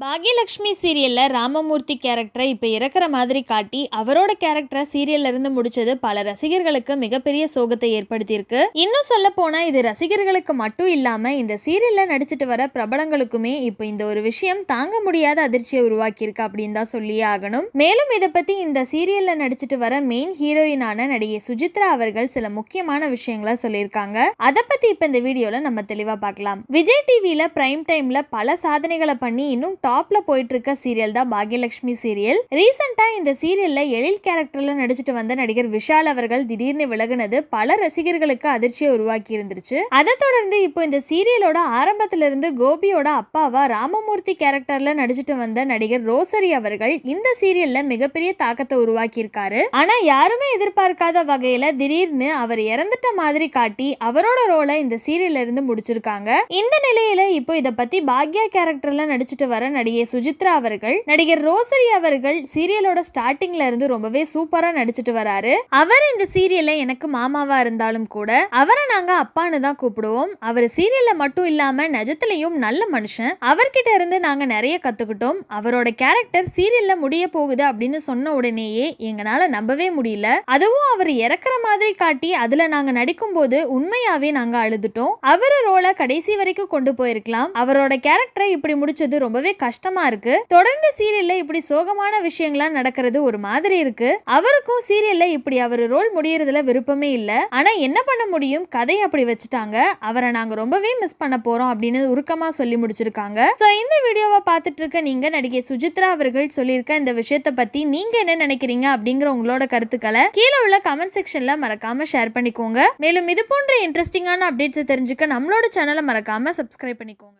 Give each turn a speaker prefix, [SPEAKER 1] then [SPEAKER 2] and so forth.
[SPEAKER 1] பாக்யலக்ஷ்மி சீரியலில் ராமமூர்த்தி கேரக்டரை இப்போ இறக்குற மாதிரி காட்டி அவரோட கேரக்டரை சீரியல்ல இருந்து முடிச்சது பல ரசிகர்களுக்கு மிகப்பெரிய சோகத்தை ஏற்படுத்தியிருக்கு. இன்னும் சொல்ல போனா இது ரசிகர்களுக்கு மட்டும் இல்லாம இந்த சீரியல்ல நடிச்சிட்டு வர பிரபலங்களுக்குமே இப்போ இந்த ஒரு விஷயம் தாங்க முடியாத அதிர்ச்சியை உருவாக்கியிருக்கு அப்படின்னு தான் சொல்லியே ஆகணும். மேலும் இதை பத்தி இந்த சீரியல்ல நடிச்சிட்டு வர மெயின் ஹீரோயினான நடிகை சுஜித்ரா அவர்கள் சில முக்கியமான விஷயங்களை சொல்லியிருக்காங்க. அதை பத்தி இப்போ இந்த வீடியோல நம்ம தெளிவா பார்க்கலாம். விஜய் டிவியில பிரைம் டைம்ல பல சாதனைகளை பண்ணி இன்னும் டாப்ல போயிட்டு இருக்க சீரியல் தான் பாக்யலட்சுமி சீரியல் ரீசெண்டா இந்த சீரியல்ல எழில் கேரக்டர்ல நடிச்சிட்டு வந்த நடிகர் விஷால் அவர்கள் திடீர்னு விலகுனது பல ரசிகர்களுக்கு அதிர்ச்சியை உருவாக்கி இருந்துருச்சு. அதை தொடர்ந்து இப்போ இந்த சீரியலோட ஆரம்பத்துல இருந்து கோபியோட அப்பாவா ராமமூர்த்தி கேரக்டர்ல நடிச்சிட்டு வந்த நடிகர் ரோசரி அவர்கள் இந்த சீரியல்ல மிகப்பெரிய தாக்கத்தை உருவாக்கி இருக்காரு ஆனா யாருமே எதிர்பார்க்காத வகையில திடீர்னு அவர் இறந்துட்ட மாதிரி காட்டி அவரோட ரோலை இந்த சீரியல்ல இருந்து முடிச்சிருக்காங்க. இந்த நிலையில இப்போ இத பத்தி பாக்யா கேரக்டர்ல நடிச்சிட்டு வர நடிகை சுஜித்ரா அவர்கள் நடிகர் ரோசரி அவர்கள் சீரியலோட ஸ்டார்டிங்ல இருந்து ரொம்பவே சூப்பரா நடிச்சிட்டு வராரு. அவர் இந்த சீரியல்ல எனக்கு மாமாவா இருந்தாலும் கூட அவரை நாங்க அப்பான்னு தான் கூப்பிடுவோம். அவர் சீரியல்ல மட்டும் இல்லாம நிஜத்திலையும் நல்ல மனுஷன். அவர்கிட்ட இருந்து நாங்க நிறைய கத்துக்கிட்டோம். அவரோட கேரக்டர் சீரியல்ல முடிய போகுது அப்படின்னு சொன்ன உடனேயே எங்களால நம்பவே முடியல. அதுவும் அவர் இறக்குற மாதிரி காட்டி அதுல நாங்க நடிக்கும்போது உண்மையாவே நாங்க அழுதுட்டோம். அவர் ரோலை கடைசி வரைக்கும் கொண்டு போயிருக்கலாம். அவரோட கேரக்டரை இப்படி முடிச்சது ரொம்பவே கஷ்டமா இருக்கு. தொடர்ந்து சீரியல்ல இப்படி சோகமான விஷயங்கள்லாம் நடக்கிறது ஒரு மாதிரி இருக்கு. அவருக்கும் சீரியல்ல இப்படி அவர் ரோல் முடியறதுல விருப்பமே இல்ல. ஆனா என்ன பண்ண முடியும்? கதை அப்படி வச்சுட்டாங்க. அவரை நாங்க ரொம்பவே மிஸ் பண்ண போறோம் அப்படின்னு உருக்கமா சொல்லி முடிச்சிருக்காங்க. சோ இந்த வீடியோவை பார்த்துட்டு இருக்க நீங்க நடிகை சுஜித்ரா அவர்கள் சொல்லியிருக்க இந்த விஷயத்தை பத்தி நீங்க என்ன நினைக்கிறீங்க அப்படிங்கிற உங்களோட கருத்துக்களை கீழே உள்ள கமெண்ட் செக்ஷன்ல மறக்காம ஷேர் பண்ணிக்கோங்க. மேலும் இது போன்ற இன்ட்ரெஸ்டிங்கான அப்டேட்ஸ் தெரிஞ்சுக்க நம்மளோட சேனலை மறக்காம சப்ஸ்கிரைப் பண்ணிக்கோங்க.